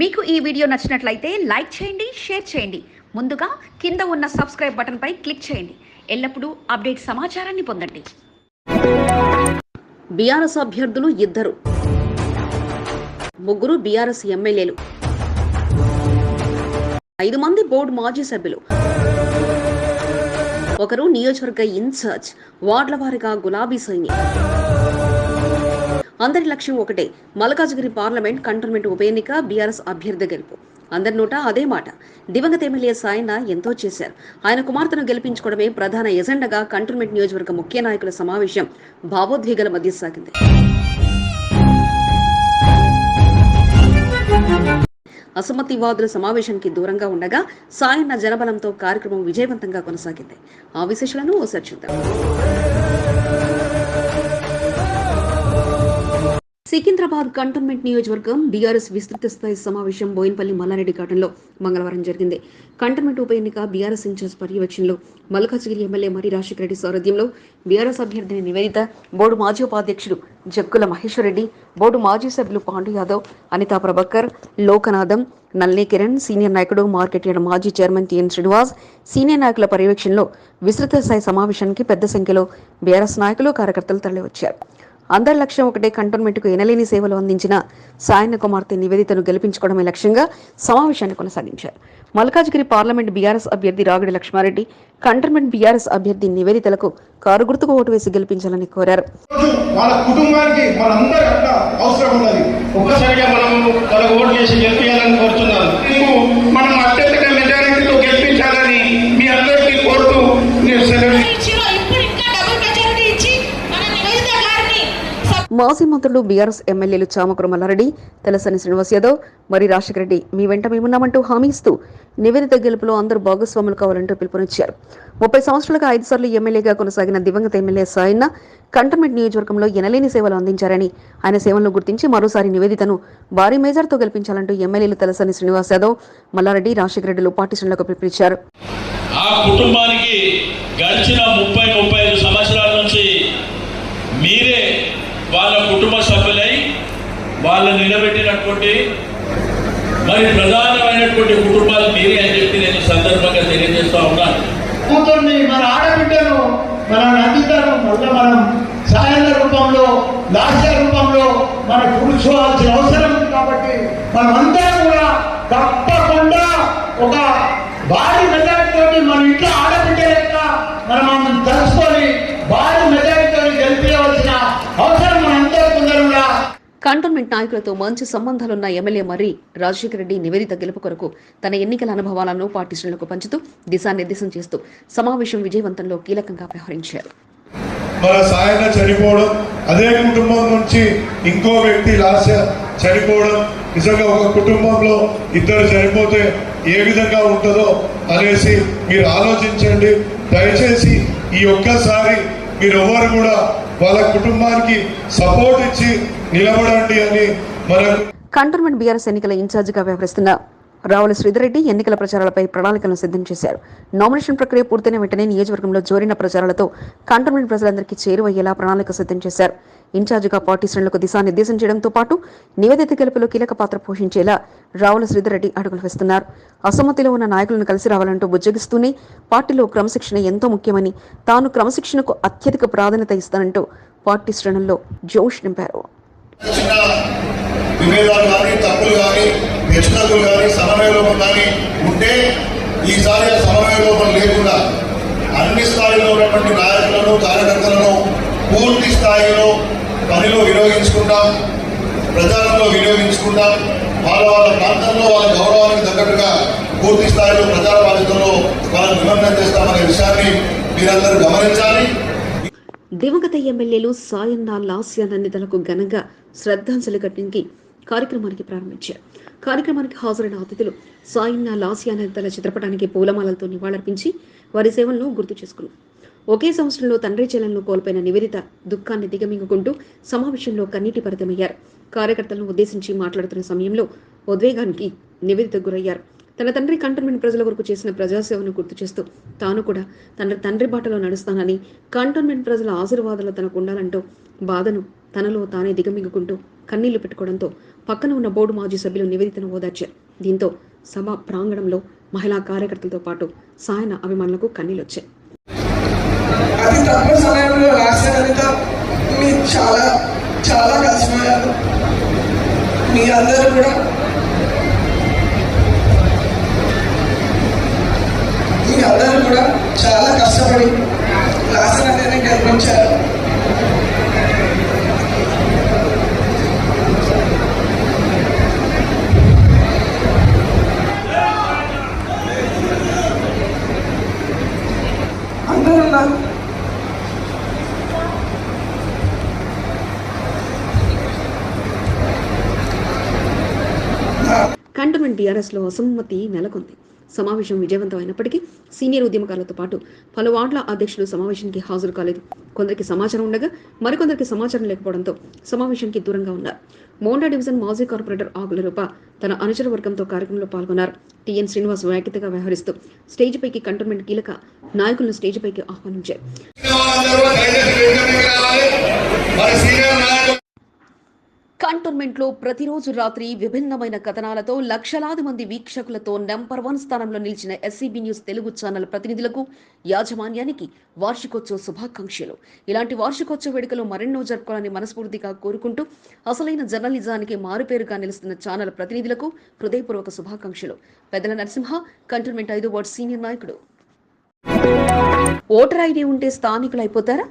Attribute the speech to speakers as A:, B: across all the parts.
A: మీకు ఈ వీడియో నచ్చినట్లయితే లైక్ చేయండి షేర్ చేయండి. ముందుగా కింద ఉన్న సబ్స్క్రైబ్ బటన్పై క్లిక్ చేయండి. ఎల్లప్పుడూ అప్డేట్ సమాచారాన్ని పొందండి. బీఆర్ఎస్ అభ్యర్థులు ఇద్దరు. ముగ్గురు బీఆర్ఎస్ ఎమ్మెల్యేలు. ఐదు మంది బోర్డు మాజీ సభ్యులు. ఒకరు నియోజకవర్గ ఇన్ఛార్జ్ వార్డుల వారిగా గులాబీ సైని అందరి లక్ష్యం ఒకటే మల్కాజ్గిరి పార్లమెంట్ కంటోన్మెంట్ ఉప ఎన్నిక బీఆర్ఎస్ అభ్యర్థి గెలుపు. అందరి నోట అదే మాట. దివంగత ఎమ్మెల్యే సాయన్న ఎంతో చేశారు. ఆయన కుమార్తెను గెలిపించుకోవడమే ప్రధాన ఎజెండాగా కంటోన్మెంట్ నియోజకవర్గ ముఖ్య నాయకుల సమావేశం భావోద్వేగాల మధ్య సాగింది. అసమ్మతివాదుల సమావేశానికి దూరంగా ఉండగా సాయన్న జనబలంతో కార్యక్రమం విజయవంతంగా కొనసాగింది. ఆ విశేషాలను ఓసారి చూద్దాం. సికింద్రాబాద్ కంటోన్మెంట్ నియోజకవర్గం బీఆర్ఎస్ విస్తృత స్థాయి సమావేశం బోయినపల్లి మల్లారెడ్డి ఘాటంలో మంగళవారం జరిగింది. కంటోన్మెంట్ ఉప ఎన్నిక బీఆర్ఎస్ ఇన్ఛార్జ్ పర్యవేక్షణలో మల్కాజ్గిరి ఎమ్మెల్యే మరి రాజశేఖర రెడ్డి సారథ్యంలో బీఆర్ఎస్ అభ్యర్థిని నివేదిత బోర్డు మాజీ ఉపాధ్యక్షుడు జక్కుల మహేశ్వరరెడ్డి బోర్డు మాజీ సభ్యులు పాండు యాదవ్ అనితా ప్రభాకర్ లోకనాథం నల్లి కిరణ్ సీనియర్ నాయకుడు మార్కెట్ యార్డ్ మాజీ చైర్మన్ టిఎన్ శ్రీనివాస్. సీనియర్ నాయకుల పర్యవేక్షణలో విస్తృత స్థాయి సమావేశానికి పెద్ద సంఖ్యలో బీఆర్ఎస్ నాయకులు కార్యకర్తలు తరలివచ్చారు. అందరి లక్ష్యం ఒకటే కంటోన్మెంట్కు ఎనలేని సేవలు అందించిన సాయన్న కుమార్తె నివేదితను గెలిపించుకోవడమే లక్ష్యంగా సమావేశాన్ని కొనసాగించారు. మల్కాజ్గిరి పార్లమెంట్ బీఆర్ఎస్ అభ్యర్థి రాగడి లక్ష్మారెడ్డి కంటోన్మెంట్ బీఆర్ఎస్ అభ్యర్థి నివేదితలకు కారు గుర్తుకు ఓటు వేసి గెలిపించాలని కోరారు.
B: వాళ్ళ కుటుంబానికి మనందరి అట్లా అవసరం ఉన్నది.
C: ఒక్కసారిగా మనము వాళ్ళకు ఓటు చేసి గెలిపించాలని కోరుతున్నాను. మీకు మనం
A: మాజీ మంత్రులు బీఆర్ఎస్ ఎమ్మెల్యేలు చామకుర మల్లారెడ్డి తెలసని శ్రీనివాస్ యాదవ్ మరి రాజశేఖర రెడ్డి మీ వెంట మేమున్నామంటూ హామీ ఇస్తూ నివేదిత గెలుపులో అందరూ భాగస్వాములు కావాలంటూ పిలుపునిచ్చారు. ముప్పై సంవత్సరాలుగా ఐదు సార్లు ఎమ్మెల్యేగా కొనసాగిన దివంగత ఎమ్మెల్యే సాయన్న కంటోన్మెంట్ నియోజకవర్గంలో ఎనలేని సేవలు అందించారని ఆయన సేవలను గుర్తించి మరోసారి నివేదితను భారీ మేజర్తో గెలిపించాలంటూ ఎమ్మెల్యేలు తెలసని శ్రీనివాస్ యాదవ్ మల్లారెడ్డి రాజశేఖర రెడ్డిలు పార్టీ శ్రేణులకు పిలుపునిచ్చారు.
D: ఆ కుటుంబానికి గడిచిన ముప్పై ముప్పై ఐదు సంవత్సరాల నుంచి మీరే వాళ్ళ కుటుంబ సభ్యులై వాళ్ళు నిలబెట్టినటువంటి మరి ప్రధానమైనటువంటి కుటుంబాలు మీరే అని చెప్పి నేను సందర్భంగా తెలియజేస్తా ఉన్నాను
C: కూతుర్ని మన ఆడబిడ్డను మన నందితను మళ్ళీ మనం సాయంత్ర రూపంలో లాస్య రూపంలో మనం కూర్చోవాల్సిన అవసరం ఉంది కాబట్టి మనమంతా కూడా తప్పకుండా ఒక భారీ మెజారిటీతో మన ఇంట్లో ఆడబిడ్డ లెక్క మనం మనం తెలుసుకొని భారీ మెజారిటీతో గెలిపించవలసిన అవసరం మనందరికీ ఉందని కూడా
A: కంటోన్మెంట్ నాయకులతో మంచి సంబంధాలున్న ఎమ్మెల్యే మర్రి రాజశేఖర రెడ్డి నివేదిత గెలుపు కొరకు తన ఎన్నికల అనుభవాలను పార్టీ పంచుతూ దిశానిర్దేశం చేస్తూ సమావేశం విజయవంతంలో కీలకంగా వ్యవహరించారు.
B: మన సాయన చనిపోవడం అదే కుటుంబం నుంచి ఇంకో వ్యక్తి లాస్య చనిపోవడం నిజంగా ఒక కుటుంబంలో ఇద్దరు చనిపోతే ఏ విధంగా ఉంటుందో అనేసి మీరు ఆలోచించండి. దయచేసి ఈ ఒక్కసారి మీరు ఎవరు కూడా వాళ్ళ కుటుంబానికి సపోర్ట్ ఇచ్చి నిలబడండి అని మనకు
A: కంటోన్మెంట్ బీఆర్ఎస్ ఎన్నికల ఇన్ఛార్జిగా వ్యవహరిస్తున్న రావుల శ్రీధరెడ్డి ఎన్నికల ప్రచారాలపై ప్రణాళికలను సిద్ధం చేశారు. నామినేషన్ ప్రక్రియ పూర్తయిన వెంటనే నియోజకవర్గంలో జోరిన ప్రచారాలతో కంటోన్మెంట్ ప్రజలందరికీ చేరువయ్యేలా ప్రణాళిక సిద్ధం చేశారు. ఇన్ఛార్జిగా పార్టీ శ్రేణులకు దిశానిర్దేశం చేయడంతో పాటు నివేదిత గెలుపులో కీలక పాత్ర పోషించేలా రావుల శ్రీధరెడ్డి అడుగులు వేస్తున్నారు. అసమ్మతిలో ఉన్న నాయకులను కలిసి రావాలంటూ బుజ్జగిస్తూనే పార్టీలో క్రమశిక్షణ ఎంతో ముఖ్యమని తాను క్రమశిక్షణకు అత్యధిక ప్రాధాన్యత ఇస్తానంటూ పార్టీ శ్రేణుల్లో జోష్ నింపారు.
E: చిన్న విభేదాలు కానీ తప్పులు కానీ హెచ్చుతగ్గులు కానీ సమన్వయ లోపం కానీ ఉంటే ఈసారి ఆ సమన్వయ లోపం లేకుండా అన్ని స్థాయిలో ఉన్నటువంటి నాయకులను కార్యకర్తలను పూర్తి స్థాయిలో పనిలో వినియోగించుకుంటాం ప్రచారంలో వినియోగించుకుంటాం. వాళ్ళ వాళ్ళ ప్రాంతంలో వాళ్ళ గౌరవానికి తగ్గట్టుగా పూర్తి స్థాయిలో ప్రచార బాధ్యతలో వాళ్ళని నిమగ్నం చేస్తామనే విషయాన్ని మీరందరూ గమనించాలి.
A: దివంగత ఎమ్మెల్యేలు సాయన్నా లాస్య నందితలకు ఘనంగా శ్రద్ధాంజలి ఘటించి కార్యక్రమానికి ప్రారంభించారు. కార్యక్రమానికి హాజరైన అతిథులు సాయన్న లాస్య నందితల చిత్రపటానికి పూలమాలలతో నివాళులర్పించి వారి సేవలను గుర్తు చేసుకున్నారు. ఒకే సంవత్సరంలో తండ్రి చెల్లెలను కోల్పోయిన నివేదిత దుఃఖాన్ని దిగమింగుకుంటూ సమావేశంలో కన్నీటి పరితమయ్యారు కార్యకర్తలను ఉద్దేశించి మాట్లాడుతున్న సమయంలో ఉద్వేగానికి నివేదిత గురయ్యారు. తన తండ్రి కంటోన్మెంట్ ప్రజల వరకు చేసిన ప్రజాసేవను గుర్తు చేస్తూ తాను కూడా తన తండ్రి బాటలో నడుస్తానని కంటోన్మెంట్ ప్రజల ఆశీర్వాదాలు తనకు ఉండాలంటూ బాధను తనలో తానే దిగమిగుకుంటూ కన్నీళ్ళు పెట్టుకోవడంతో పక్కన ఉన్న బోర్డు మాజీ సభ్యులు నివేదితను ఓదార్చారు. దీంతో సభ ప్రాంగణంలో మహిళా కార్యకర్తలతో పాటు సాయన అభిమానులకు కన్నీలొచ్చాయి
F: వచ్చాయి సమయంలో మీ చాలా చాలా కలిసిపోయారు మీ అందరూ కూడా అందరూ కూడా చాలా కష్టపడి రాష్ట్రాన్ని గెలిపించారు. అందరూ నాకు
A: లో అసమ్మతి నెలకొంది. సమావేశం విజయవంతమైనప్పటికీ సీనియర్ ఉద్యమకారులతో పాటు పలు వార్డుల అధ్యక్షులు సమావేశానికి హాజరు కాలేదు. కొందరికి సమాచారం ఉండగా మరికొందరికి సమాచారం లేకపోవడంతో సమావేశానికి దూరంగా ఉన్నారు. మోండా డివిజన్ మాజీ కార్పొరేటర్ ఆకుల రూప తన అనుచర వర్గంతో కార్యక్రమంలో పాల్గొన్నారు. టిఎన్ శ్రీనివాస్ వ్యాఖ్యతగా వ్యవహరిస్తూ స్టేజ్ పైకి కంటోన్మెంట్ కీలక నాయకులను స్టేజ్ పైకి ఆహ్వానించారు. కంటోన్మెంట్లో ప్రతిరోజు రాత్రి విభిన్నమైన కథనాలతో లక్షలాది మంది వీక్షకులతో నెంబర్ వన్ స్థానంలో నిలిచిన ఎస్సీబీ న్యూస్ తెలుగు ఛానల్ ప్రతినిధులకు యాజమాన్యానికి వార్షికోత్సవ శుభాకాంక్షలు. ఇలాంటి వార్షికోత్సవ వేడుకలు మరెన్నో జరుపుకోవాలని మనస్ఫూర్తిగా కోరుకుంటూ అసలైన జర్నలిజానికి మారుపేరుగా నిలుస్తున్న ఛానల్ ప్రతినిధులకు హృదయపూర్వక శుభాకాంక్షలు. పెద్దల నరసింహ కంటోన్మెంట్ ఐదో వార్డు సీనియర్ నాయకుడు. ఓటర్ ఐడి ఉంటే స్థానికులు అయిపోతారా?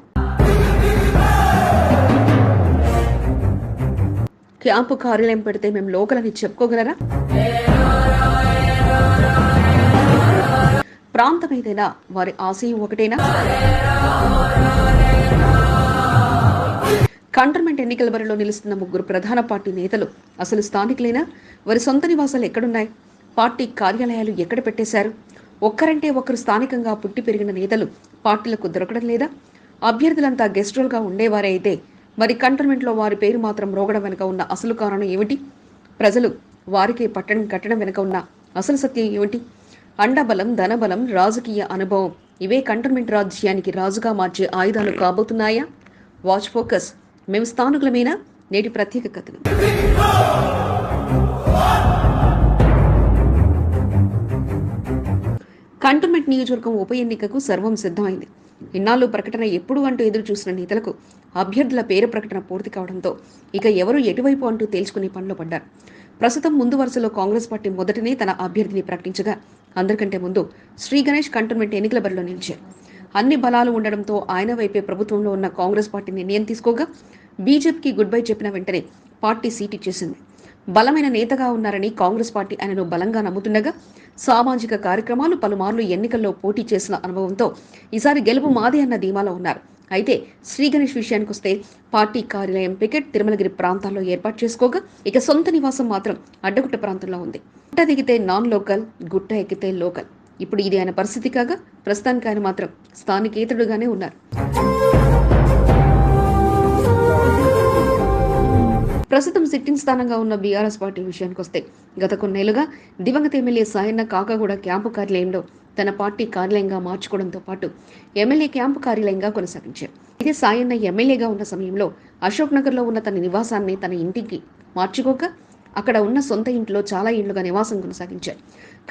A: క్యాంపు కార్యాలయం పెడితే మేము లోకలని చెప్పుకోగలరా? ప్రాంతం ఏదైనా వారి ఆశయం ఒకటేనా? కంటర్మెంట్ ఎన్నికల బరిలో నిలుస్తున్న ముగ్గురు ప్రధాన పార్టీ నేతలు అసలు స్థానికులేనా? వారి సొంత నివాసాలు ఎక్కడున్నాయి? పార్టీ కార్యాలయాలు ఎక్కడ పెట్టేశారు? ఒక్కరంటే ఒకరు స్థానికంగా పుట్టి పెరిగిన నేతలు పార్టీలకు దొరకడం లేదా? అభ్యర్థులంతా గెస్ట్రోల్గా ఉండేవారైతే ఉండేవారే అయితే మరి కంటోన్మెంట్లో వారి పేరు మాత్రం రోగడం వెనుక ఉన్న అసలు కారణం ఏమిటి? ప్రజలు వారికి పట్టణం కట్టడం వెనుక ఉన్న అసలు సత్యం ఏమిటి? అండబలం ధనబలం రాజకీయ అనుభవం ఇవే కంటోన్మెంట్ రాజ్యానికి రాజుగా మార్చే ఆయుధాలు కాబోతున్నాయా? Watch focus. మేము స్థానికులమేనా? నేటి ప్రత్యేక కథనం కంటోన్మెంట్ నియోజకవర్గం ఉప ఎన్నికకు సర్వం సిద్ధమైంది. ఇన్నాళ్ళు ప్రకటన ఎప్పుడు అంటూ ఎదురు చూసిన నేతలకు అభ్యర్థుల పేరు ప్రకటన పూర్తి కావడంతో ఇక ఎవరు ఎటువైపు అంటూ తేల్చుకునే పనిలో పడ్డారు. ప్రస్తుతం ముందు వరుసలో కాంగ్రెస్ పార్టీ మొదటనే తన అభ్యర్థిని ప్రకటించగా అందరికంటే ముందు శ్రీ గణేష్ కంటోన్మెంట్ ఎన్నికల బరిలో నిలిచారు. అన్ని బలాలు ఉండడంతో ఆయన వైపే ప్రభుత్వంలో ఉన్న కాంగ్రెస్ పార్టీ నిర్ణయం తీసుకోగా బీజేపీకి గుడ్ బై చెప్పిన వెంటనే పార్టీ సీట్ ఇచ్చేసింది. బలమైన నేతగా ఉన్నారని కాంగ్రెస్ పార్టీ ఆయనను బలంగా నమ్ముతుండగా సామాజిక కార్యక్రమాలు పలుమార్లు ఎన్నికల్లో పోటీ చేసిన అనుభవంతో ఈసారి గెలుపు మాదే అన్న ధీమాలో ఉన్నారు. అయితే శ్రీ గణేష్ విషయానికి వస్తే పార్టీ కార్యాలయం పికెట్ తిరుమలగిరి ప్రాంతాల్లో ఏర్పాటు చేసుకోగా ఇక సొంత నివాసం మాత్రం అడ్డగుట్ట ప్రాంతంలో ఉంది. గుట్ట దిగితే నాన్ లోకల్ గుట్ట ఎక్కితే లోకల్. ఇప్పుడు ఇది ఆయన పరిస్థితి కాగా ప్రస్తుతానికి ఆయన మాత్రం స్థానికేతరుడుగానే ఉన్నారు. ప్రస్తుతం సిట్టింగ్ స్థానంగా ఉన్న బీఆర్ఎస్ పార్టీ విషయానికి వస్తే గత కొన్నేళ్ళుగా దివంగత ఎమ్మెల్యే సాయన్న కాకాగూడ క్యాంపు కార్యాలయంలో తన పార్టీ కార్యాలయంగా మార్చుకోవడంతో పాటు ఎమ్మెల్యే క్యాంపు కార్యాలయంగా కొనసాగించారు. ఇదే సాయన్న ఎమ్మెల్యేగా ఉన్న సమయంలో అశోక్ నగర్లో ఉన్న తన నివాసాన్ని తన ఇంటికి మార్చుకోక అక్కడ ఉన్న సొంత ఇంట్లో చాలా ఇండ్లుగా నివాసం కొనసాగించారు.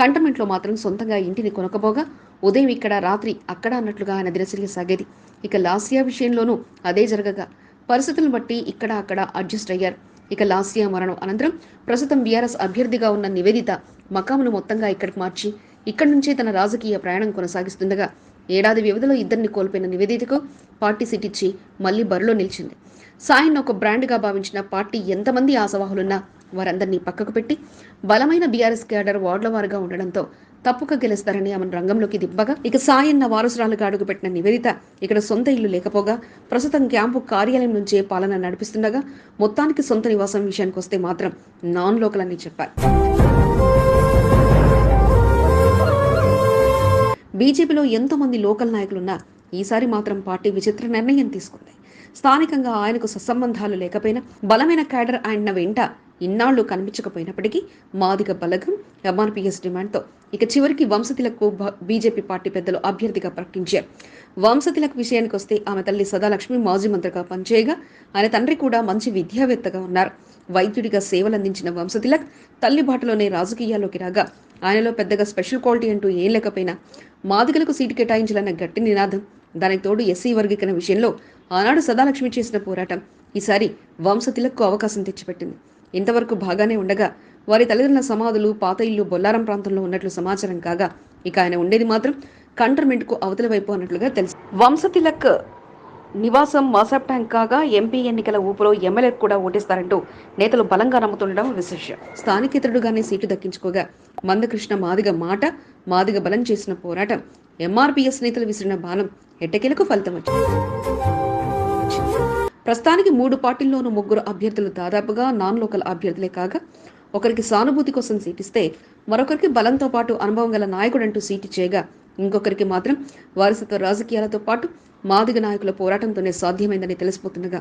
A: కంటమెంట్లో మాత్రం సొంతంగా ఇంటిని కొనకపోగా ఉదయం ఇక్కడ రాత్రి అక్కడ అన్నట్లుగా ఆయన దినచర్య సాగేది. ఇక లాసియా విషయంలోనూ అదే జరగగా పరిస్థితులను బట్టి ఇక్కడ అక్కడ అడ్జస్ట్ అయ్యారు. ఇక లాసియా మరణం అనంతరం ప్రస్తుతం బీఆర్ఎస్ అభ్యర్థిగా ఉన్న నివేదిత మకామును మొత్తంగా ఇక్కడికి మార్చి ఇక్కడి నుంచే తన రాజకీయ ప్రయాణం కొనసాగిస్తుండగా ఏడాది వ్యవధిలో ఇద్దరిని కోల్పోయిన నివేదితకు పార్టీ సీట్ ఇచ్చి మళ్ళీ బరిలో నిలిచింది. సాయిన్ ఒక బ్రాండ్గా భావించిన పార్టీ ఎంతమంది ఆశవాహులున్నా వారందరినీ పక్కకు పెట్టి బలమైన బీఆర్ఎస్ క్యాడర్ వార్డుల వారుగా ఉండడంతో తప్పుగా గెలుస్తారని ఆమెను రంగంలోకి దిబ్బగా ఇక సాయన్న వారసురాలుగా అడుగుపెట్టిన నివేదిత ఇక్కడ సొంత ఇల్లు లేకపోగా ప్రస్తుతం క్యాంపు కార్యాలయం నుంచే పాలన నడిపిస్తుండగా మొత్తానికి సొంత నివాసం విషయానికి వస్తే మాత్రం నాన్ లోకల్ అని చెప్పారు బీజేపీలో ఎంతోమంది లోకల్ నాయకులున్నా ఈసారి మాత్రం పార్టీ విచిత్ర నిర్ణయం తీసుకుంది. స్థానికంగా ఆయనకు సత్సంబంధాలు లేకపోయినా బలమైన క్యాడర్ ఆయన వెంట ఇన్నాళ్ళు కనిపించకపోయినప్పటికీ మాదిగ బలగం ఎంఆర్పిఎస్ డిమాండ్తో ఇక చివరికి వంశతిలకు బీజేపీ పార్టీ పెద్దలు అభ్యర్థిగా ప్రకటించారు. వంశతిలకు విషయానికి వస్తే ఆమె తల్లి సదాలక్ష్మి మాజీ మంత్రిగా పనిచేయగా ఆయన తండ్రి కూడా మంచి విద్యావేత్తగా ఉన్నారు. వైద్యుడిగా సేవలందించిన వంశతిలక్ తల్లి బాటలోనే రాజకీయాల్లోకి రాగా ఆయనలో పెద్దగా స్పెషల్ క్వాలిటీ అంటూ ఏం లేకపోయినా మాదిగలకు సీటు కేటాయించాలన్న గట్టి నినాదం దానికి తోడు ఎస్సీ వర్గీకరణ విషయంలో ఆనాడు సదాలక్ష్మి చేసిన పోరాటం ఈసారి వంశతిలక్కు అవకాశం తెచ్చిపెట్టింది. ఇంతవరకు బాగానే ఉండగా వారి తల్లిదండ్రుల సమాధులు పాత ఇల్లు బొల్లారం ప్రాంతంలో ఉన్నట్లు సమాచారం కాగా ఇక ఆయన ఉండేది మాత్రం కంటర్మెంట్కు అవతల వైపు అన్నట్లుగా తెలుసు. వంశతిలక్ నివాసం వాసాప్ ట్యాంక్ కాగా ఎంపీ ఎన్నికల ఊపులో ఎమ్మెల్యే కూడా ఓటేస్తారంటూ నేతలు బలంగా నమ్ముతుండడం విశేషం. స్థానికేతరుడుగానే సీటు దక్కించుకోగా మందకృష్ణ మాదిగ మాట మాదిగ బలం చేసిన పోరాటం. ఎంఆర్పీఎస్ నేతలు విసిరిన బాలం ఎట్టకేలకు ఫలితం వచ్చింది. ప్రస్తుతానికి మూడు పార్టీల్లోనూ ముగ్గురు అభ్యర్థులు దాదాపుగా నాన్ లోకల్ అభ్యర్థులే కాగా ఒకరికి సానుభూతి కోసం సీటిస్తే మరొకరికి బలంతో పాటు అనుభవం గల నాయకుడంటూ సీటు చేయగా ఇంకొకరికి మాత్రం వారసత్వ రాజకీయాలతో పాటు మాదిగ నాయకుల పోరాటంతోనే సాధ్యమైందని తెలిసిపోతుండగా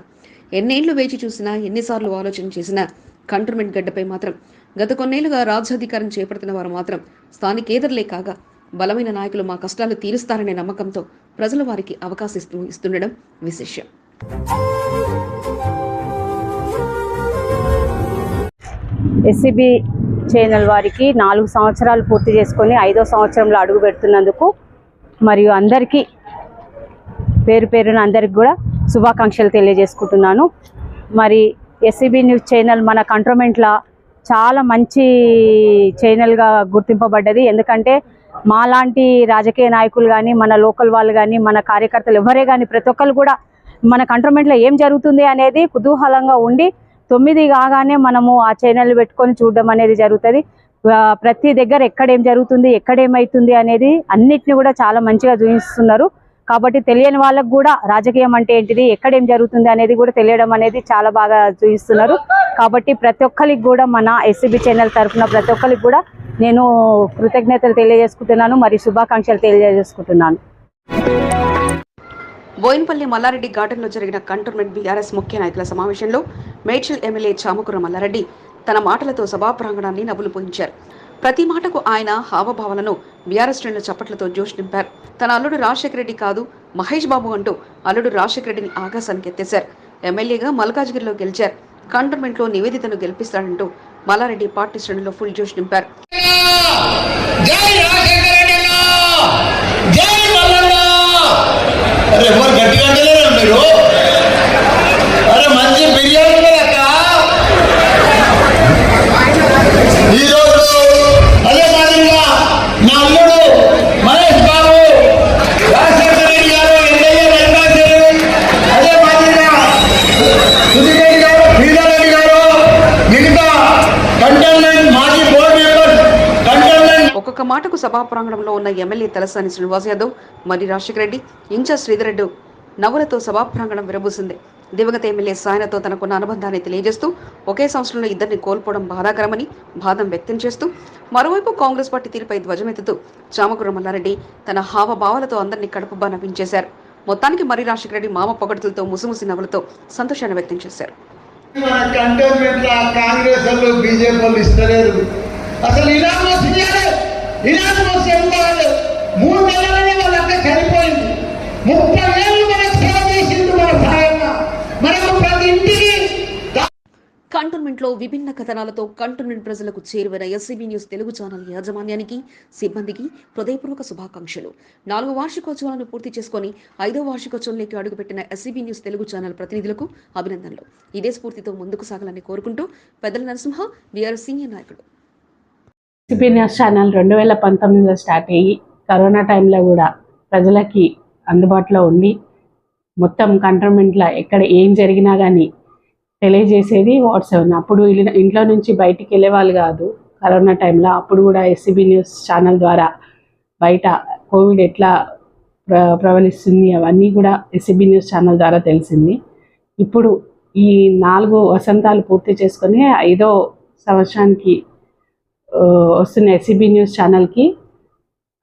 A: ఎన్నేళ్ళు వేచి చూసినా ఎన్నిసార్లు ఆలోచన చేసినా కంటోన్మెంట్ గడ్డపై మాత్రం గత కొన్నేళ్ళుగా రాజ్యాధికారం చేపడుతున్న వారు మాత్రం స్థానికేతరులే కాగా బలమైన నాయకులు మా కష్టాలు తీరుస్తారనే నమ్మకంతో ప్రజలు వారికి అవకాశం ఇస్తుండడం విశేషం.
G: ఎస్సీబీ ఛానల్ వారికి నాలుగు సంవత్సరాలు పూర్తి చేసుకొని ఐదో సంవత్సరంలో అడుగు పెడుతున్నందుకు మరియు అందరికీ పేరు పేరున అందరికి కూడా శుభాకాంక్షలు తెలియజేసుకుంటున్నాను. మరి ఎస్సీబీ న్యూస్ ఛానల్ మన కంట్రోమెంట్ల చాలా మంచి ఛానల్గా గుర్తింపబడ్డది. ఎందుకంటే మాలాంటి రాజకీయ నాయకులు కానీ మన లోకల్ వాళ్ళు కానీ మన కార్యకర్తలు ఎవరే కానీ ప్రతి ఒక్కరు కూడా మన కంట్రోమెంట్లో ఏం జరుగుతుంది అనేది కుతూహలంగా ఉండి తొమ్మిది కాగానే మనము ఆ ఛానల్ పెట్టుకొని చూడడం అనేది జరుగుతుంది. ప్రతి దగ్గర ఎక్కడ ఏం జరుగుతుంది ఎక్కడ ఏమవుతుంది అనేది అన్నిటిని కూడా చాలా మంచిగా చూపిస్తున్నారు. కాబట్టి తెలియని వాళ్ళకు కూడా రాజకీయం అంటే ఏంటిది ఎక్కడ ఏం జరుగుతుంది అనేది కూడా తెలియడం అనేది చాలా బాగా చూపిస్తున్నారు. కాబట్టి ప్రతి ఒక్కరికి కూడా మన ఎస్సీబీ ఛానల్ తరఫున ప్రతి ఒక్కరికి కూడా నేను కృతజ్ఞతలు తెలియజేసుకుంటున్నాను మరి శుభాకాంక్షలు తెలియజేసుకుంటున్నాను.
A: బోయినపల్లి మల్లారెడ్డి గార్డెన్లో జరిగిన కంటోన్మెంట్ బీఆర్ఎస్ ముఖ్య నాయకుల సమావేశంలో మేడ్చల్ ఎమ్మెల్యే చామకుర మల్లారెడ్డి తన మాటలతో సభా ప్రాంగణాన్ని నవ్వులు పోయించారు ప్రతి మాటకు ఆయన హావభావాలను బీఆర్ఎస్ శ్రేణుల చప్పట్లతో జోష్ నింపారు. తన అల్లుడు రాజశేఖర రెడ్డి కాదు మహేష్ బాబు అంటూ అల్లుడు రాజశేఖర రెడ్డిని ఆకాశానికి ఎత్తేశారు. ఎమ్మెల్యేగా మల్కాజ్గిరిలో గెలిచారు. కంటోన్మెంట్లో నివేదితను గెలిపిస్తాడంటూ మల్లారెడ్డి పార్టీ శ్రేణుల్లో ఫుల్ జోష్ నింపారు.
C: జై రాజశేఖర రెడ్డి అన్న! జై మల్లన్న అరే ఎవరు గట్టిగా అంటలేరా మీరు అరే మంచి బిర్యానీ ఉన్నదక్క ఈరోజు అదే మాదిరిగా నా అల్లుడు మహేష్ బాబు రాజశేఖర రెడ్డి గారు ఎమ్మెల్యే రంగాచారి అదే మాదిరిగా సుధీరెడ్డి గారు శ్రీధర్ గారు మిగతా కంటోన్మెంట్ మాజీ బోర్డు మెంబర్ కంటోన్మెంట్
A: ఒక్కొక్క మాటకు సభా ప్రాంగణంలో ఉన్న ఎమ్మెల్యే తలసాని శ్రీనివాస్ యాదవ్ మరి రాజశేఖర రెడ్డి ఇన్ఛార్జ్ శ్రీధర్రెడ్డి నవ్వులతో సభా ప్రాంగణం విరబూసింది. దివంగత ఎమ్మెల్యే సాయనతో తనకున్న అనుబంధాన్ని తెలియజేస్తూ ఒకే సంవత్సరంలో ఇద్దరిని కోల్పోవడం బాధాకరమని బాధం వ్యక్తం చేస్తూ మరోవైపు కాంగ్రెస్ పార్టీ తీరుపై ధ్వజమెత్తుతూ చామకూర మల్లారెడ్డి తన హావభావాలతో అందరినీ కడుపుబ్బా నవ్వించేశారు మొత్తానికి మరి రాజశేఖర రెడ్డి మామ పొగడుతులతో ముసిముసి నవ్వులతో సంతోషాన్ని వ్యక్తం చేశారు.
C: మన కంటోన్మెంట్ కాంగ్రెస్ వాళ్ళు బీజేపీ వాళ్ళు ఇస్తలేరు అసలు ఇలా ఇనామస్ మూడు వాళ్ళంతా చనిపోయింది. ముప్పై సేవ చేసింది మన సాయన్న. మనకు ప్రతి ఇంటికి
A: కంటోన్మెంట్లో విభిన్న కథనాలతో కంటోన్మెంట్ ప్రజలకు చేరువైన ఎస్సీబీ న్యూస్ తెలుగు ఛానల్ యాజమాన్యానికి సిబ్బందికి హృదయపూర్వక శుభాకాంక్షలు. నాలుగు వార్షికోత్సవాలను పూర్తి చేసుకొని ఐదో వార్షికోత్సవంలోకి అడుగుపెట్టిన ఎస్సీబీ న్యూస్ తెలుగు ఛానల్ ప్రతినిధులకు అభినందనలు. ఇదే స్ఫూర్తితో ముందుకు సాగాలని కోరుకుంటూ పెద్దల నరసింహ బీఆర్ సీనియర్ నాయకుడు.
H: సిపి న్యూస్ ఛానల్ రెండు వేల పంతొమ్మిదిలో స్టార్ట్ అయ్యి కరోనా టైంలో కూడా ప్రజలకి అందుబాటులో ఉండి మొత్తం కంటోన్మెంట్లో ఎక్కడ ఏం జరిగినా కానీ తెలియజేసేది వాట్సాప్ అప్పుడు ఇంట్లో నుంచి బయటికి వెళ్ళేవాళ్ళు కాదు కరోనా టైంలో అప్పుడు కూడా ఎస్సీబీ న్యూస్ ఛానల్ ద్వారా బయట కోవిడ్ ఎట్లా ప్ర ప్రవలిస్తుంది అవన్నీ కూడా ఎస్సీబీ న్యూస్ ఛానల్ ద్వారా తెలిసింది. ఇప్పుడు ఈ నాలుగు వసంతాలు పూర్తి చేసుకొని ఐదో సంవత్సరానికి వస్తున్న ఎస్సీబీ న్యూస్ ఛానల్కి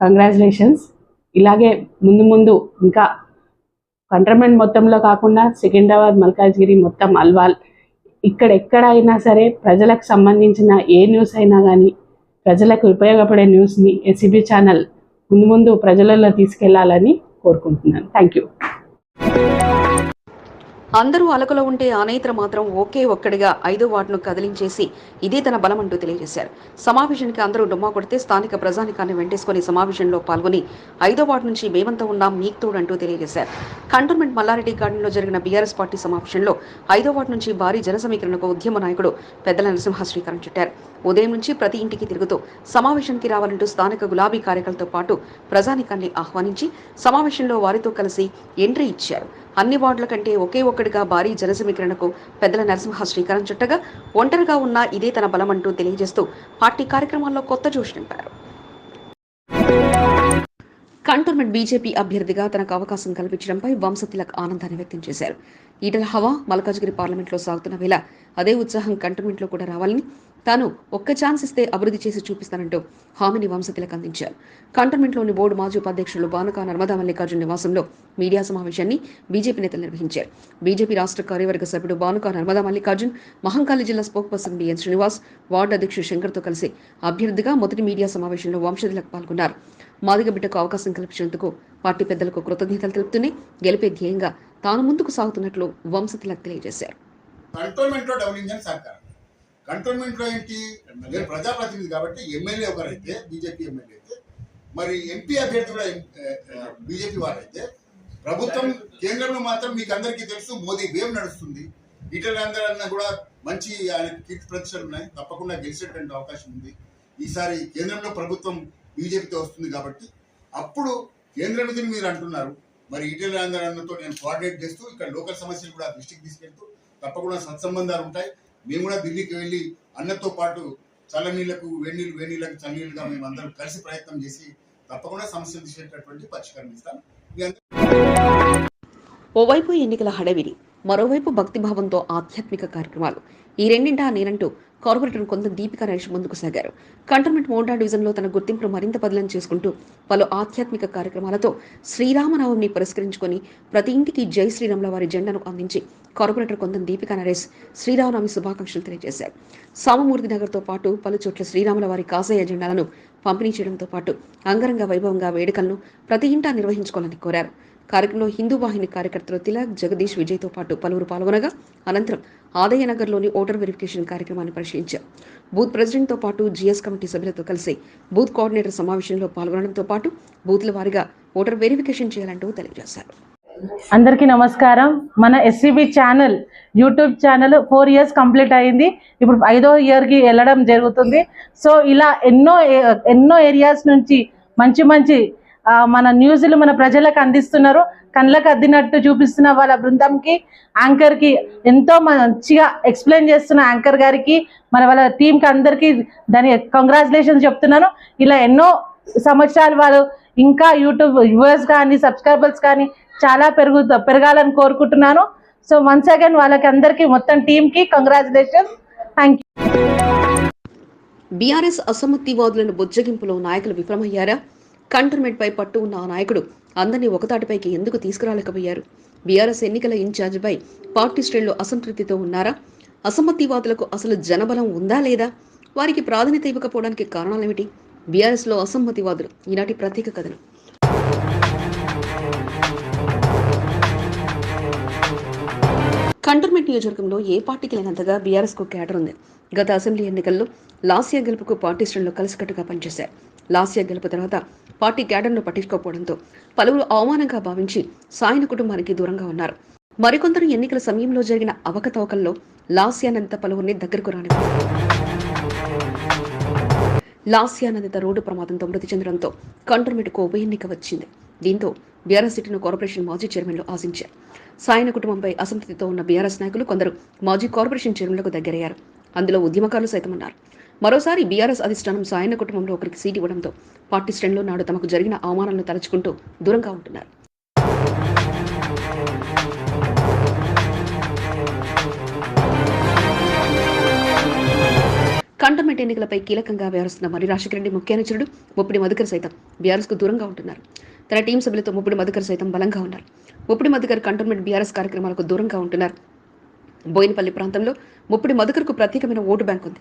H: కంగ్రాచులేషన్స్ ఇలాగే ముందు ముందు ఇంకా కంటోన్మెంట్ మొత్తంలో కాకుండా సికింద్రాబాద్ మల్కాజ్గిరి మొత్తం అల్వాల్. ఇక్కడ ఎక్కడైనా సరే ప్రజలకు సంబంధించిన ఏ న్యూస్ అయినా కానీ ప్రజలకు ఉపయోగపడే న్యూస్ని ఎస్సీబీ ఛానల్ ముందు ముందు ప్రజలలో తీసుకెళ్ళాలని కోరుకుంటున్నాను. థ్యాంక్ యూ
A: అందరూ అలకలో ఉంటే ఆనేత్ర మాత్రం ఒకే ఒక్కడిగా ఐదో వార్డును కదిలించేసి ఇదే తన బలం అంటూ తెలియజేశారు. సమావేశానికి అందరూ డుమ్మా కొడితే స్థానిక ప్రజానికాన్ని వెంటేసుకుని సమావేశంలో పాల్గొని ఐదో వార్డు నుంచి మేమంతా ఉన్నాం మీకు తోడంటూ తెలియజేశారు. కంటోన్మెంట్ మల్లారెడ్డి గార్డెన్లో జరిగిన బీఆర్ఎస్ పార్టీ సమావేశంలో ఐదో వార్డు నుంచి భారీ జన సమీకరణకు ఉద్యమ నాయకుడు పెద్దల నరసింహ శ్రీకారం చుట్టారు. ఉదయం నుంచి ప్రతి ఇంటికి తిరుగుతూ సమావేశానికి రావాలంటూ స్థానిక గులాబీ కార్యకర్తలతో పాటు ప్రజానికాన్ని ఆహ్వానించి సమావేశంలో వారితో కలిసి ఎంట్రీ ఇచ్చారు. అన్ని వార్డుల కంటే ఒకే ఒక్కడిగా భారీ జనసమీకరణకు పెద్దల నరసింహ శ్రీకారం చుట్టగా ఒంటరిగా ఉన్న ఇదే తన బలమంటూ తెలియజేస్తూ పార్టీ కార్యక్రమాల్లో కొత్త జోష్ నింపారు. కంటోన్మెంట్ బీజేపీ అభ్యర్థిగా తనకు అవకాశం కల్పించడంపై వంశతిలక్ ఆనందాన్ని వ్యక్తం చేశారు. ఈటల హవా మల్కాజ్గిరి పార్లమెంట్లో సాగుతున్న వేళ అదే ఉత్సాహం కంటోన్మెంట్లో కూడా రావాలని తాను ఒక్క ఛాన్స్ ఇస్తే అభివృద్ధి చేసి చూపిస్తానంటూ హామీని వంశతిలకు అందించారు. కంటోన్మెంట్లోని బోర్డు మాజీ ఉపాధ్యక్షులు బానకా నర్మదా మల్లికార్జున నివాసంలో మీడియా సమావేశాన్ని బీజేపీ నేతలు నిర్వహించారు. బీజేపీ రాష్ట్ర కార్యవర్గ సభ్యుడు బానుకా నర్మదా మల్లికార్జున్ మహంకాళి జిల్లా spokesperson BN Srinivas ward అధ్యక్షుడు శంకర్తో కలిసి అభ్యర్థిగా మొదటి మీడియా సమావేశంలో వంశతిలకు పాల్గొన్నారు. మాదిగ బిడ్డకు అవకాశం కల్పించినందుకు పార్టీ పెద్దలకు కృతజ్ఞతలు తెలుపుతూనే గెలిపే ధ్యేయంగా తాను ముందుకు సాగుతున్నట్లు వంశతిలక్ తెలియజేశారు.
E: కంటోన్మెంట్లో డబుల్ ఇంజన్ సర్కార్. కంటోన్మెంట్లో ఏంటి నేను ప్రజాప్రతినిధి కాబట్టి ఎమ్మెల్యే ఒకరైతే బీజేపీ ఎమ్మెల్యే అయితే మరి ఎంపీ అభ్యర్థి కూడా బీజేపీ వారైతే ప్రభుత్వం కేంద్రంలో మాత్రం మీకు అందరికీ తెలుసు మోదీ వేవ్ నడుస్తుంది. ఈటల అన్న కూడా మంచి ఆయన కీర్తి ప్రతిష్టలు ఉన్నాయి. తప్పకుండా గెలిచేటువంటి అవకాశం ఉంది. ఈసారి కేంద్రంలో ప్రభుత్వం బీజేపీతో వస్తుంది కాబట్టి అప్పుడు కేంద్ర నిధిని మీరు అంటున్నారు. మరి ఈటెల రాజేంద్రతో నేను కోఆర్డినేట్ చేస్తూ ఇక్కడ లోకల్ సమస్యలు కూడా దృష్టికి తీసుకెళ్తూ తప్పకుండా సత్సంబంధాలు ఉంటాయి. మేము కూడా ఢిల్లీకి వెళ్ళి అన్నతో పాటు చల్లనీళ్ళకు వేణీళ్ళు వేణీళ్ళకు చల్లనీళ్ళుగా మేము అందరం కలిసి ప్రయత్నం చేసి తప్పకుండా సమస్యలు తీసేటటువంటి పరిష్కారం ఇస్తాం.
A: ఓవైపు ఎన్నికల హడవిడి మరోవైపు భక్తిభావంతో ఆధ్యాత్మిక కార్యక్రమాలు. ఈ రెండింటా నేనంటూ కార్పొరేటర్ కొంత దీపిక నరేష్ ముందుకు సాగారు. కంటోన్మెంట్ మోండా డివిజన్లో తన గుర్తింపును మరింత బదిలం చేసుకుంటూ పలు ఆధ్యాత్మిక కార్యక్రమాలతో శ్రీరామనవమిని పురస్కరించుకొని ప్రతి ఇంటికి జై శ్రీరాముల వారి జెండాను అందించి కార్పొరేటర్ కొంత దీపిక నరేష్ శ్రీరామనవమి శుభాకాంక్షలు తెలియజేశారు. సామమూర్తి నగర్తో పాటు పలు చోట్ల శ్రీరాముల వారి కాసయ్య జెండాలను పంపిణీ చేయడంతో పాటు అంగరంగ వైభవంగా వేడుకలను ప్రతి ఇంటా నిర్వహించుకోవాలని కోరారు. కార్యక్రమంలో హిందూ వాహిని కార్యకర్తలు తిలక్ జగదీష్ విజయ్తో పాటు పలువురు పాల్గొనగా అనంతరం ఆదయ నగర్లోని ఓటర్ వెరిఫికేషన్ కార్యక్రమాన్ని పరిశీలించారు. బూత్ ప్రెసిడెంట్తో పాటు జీఎస్ కమిటీ సభ్యులతో కలిసి బూత్ కోఆర్డినేటర్ సమావేశంలో పాల్గొనడంతో పాటు బూత్ల వారీగా ఓటర్ వెరిఫికేషన్ చేయాలంటూ తెలియజేశారు.
I: అందరికీ నమస్కారం. మన SCB channel YouTube channel four years complete అయింది. ఇప్పుడు ఐదో ఇయర్కి వెళ్ళడం జరుగుతుంది. సో ఇలా ఎన్నో ఏ- ఎన్నో ఏరియాస్ నుంచి మంచి మంచి మన న్యూస్లు మన ప్రజలకు అందిస్తున్నారు. కళ్ళకు అద్దినట్టు చూపిస్తున్న వాళ్ళ బృందంకి యాంకర్కి ఎంతో మంచిగా ఎక్స్ప్లెయిన్ చేస్తున్న యాంకర్ గారికి మన వాళ్ళ టీంకి అందరికీ దాని కంగ్రాచులేషన్స్ చెప్తున్నాను. ఇలా ఎన్నో సంవత్సరాలు వాళ్ళు ఇంకా యూట్యూబ్ వ్యూవర్స్ కానీ సబ్స్క్రైబర్స్ కానీ చాలా పెరుగు పెరగాలని కోరుకుంటున్నాను. సో వన్స్ అగైన్ వాళ్ళకి అందరికీ మొత్తం టీంకి కంగ్రాచులేషన్స్. థ్యాంక్ యూ
A: బీఆర్ఎస్ అసమ్మతివాదులను బుజ్జగింపులో నాయకులు విఫలమయ్యారా? కంటోన్మెంట్పై పట్టు ఉన్న ఆ నాయకుడు అందరినీ ఒకతాటిపైకి ఎందుకు తీసుకురాలేకపోయారు? బీఆర్ఎస్ ఎన్నికల ఇన్ఛార్జిపై పార్టీ శ్రేణులు అసంతృప్తితో ఉన్నారా? అసమ్మతివాదులకు అసలు జనబలం ఉందా లేదా? వారికి ప్రాధాన్యత ఇవ్వకపోవడానికి కారణాలేమిటి? బీఆర్ఎస్లో అసమ్మతివాదులు ఈనాటి ప్రత్యేక కథనం. కంటోన్మెంట్ నియోజకవర్గంలో ఏ పార్టీకి లేనంతగా బీఆర్ఎస్కు కు ఉంది. గత అసెంబ్లీ ఎన్నికల్లో లాసియా గెలుపుకు పార్టీ శ్రేణులు కలిసికట్టుగా పనిచేశారు లాసియా గెలుపు తర్వాత పార్టీ క్యాడర్ను పట్టించుకోకపోవడంతో పలువురు అవమానంగా భావించి సాయన కుటుంబానికి దూరంగా ఉన్నారు. మరికొందరు ఎన్నికల సమయంలో జరిగిన అవకతవకల్లో లాస్యానందిత పలువురిని దగ్గరకు రాని లాస్యానందిత రోడ్డు ప్రమాదంతో మృతి చెందడంతో కంటోన్మెంట్కు ఉప ఎన్నిక వచ్చింది. దీంతో బీఆర్ఎస్ సిటీను కార్పొరేషన్ మాజీ చైర్మన్లు ఆశించారు. సాయన కుటుంబంపై అసంతృప్తితో ఉన్న బీఆర్ఎస్ నాయకులు కొందరు మాజీ కార్పొరేషన్ చైర్మన్లకు దగ్గరయ్యారు. అందులో ఉద్యమకారులు సైతం ఉన్నారు మరోసారి బీఆర్ఎస్ అధిష్టానం సాయన కుటుంబంలో ఒకరికి సీట్ ఇవ్వడంతో పార్టీ శ్రేణులు నాడు తమకు జరిగిన అవమానాలను తలుచుకుంటూ దూరంగా ఉంటున్నారు. కంటోన్మెంట్ ఎన్నికలపై కీలకంగా వ్యవహరిస్తున్న మరి రాజశేఖర ముఖ్య అనుచరుడు ముప్పిడి మధుకర్ సైతం బీఆర్ఎస్కు దూరంగా ఉంటున్నారు. తన టీం సభ్యులతో ముప్పిడి మధుకర్ సైతం బలంగా ఉన్నారు. ముప్పిడి మధుకర్ కంటోన్మెంట్ బీఆర్ఎస్ కార్యక్రమాలకు దూరంగా ఉంటున్నారు. బోయినపల్లి ప్రాంతంలో ముప్పిడి మధుకర్కు ప్రత్యేకమైన ఓటు బ్యాంక్ ఉంది.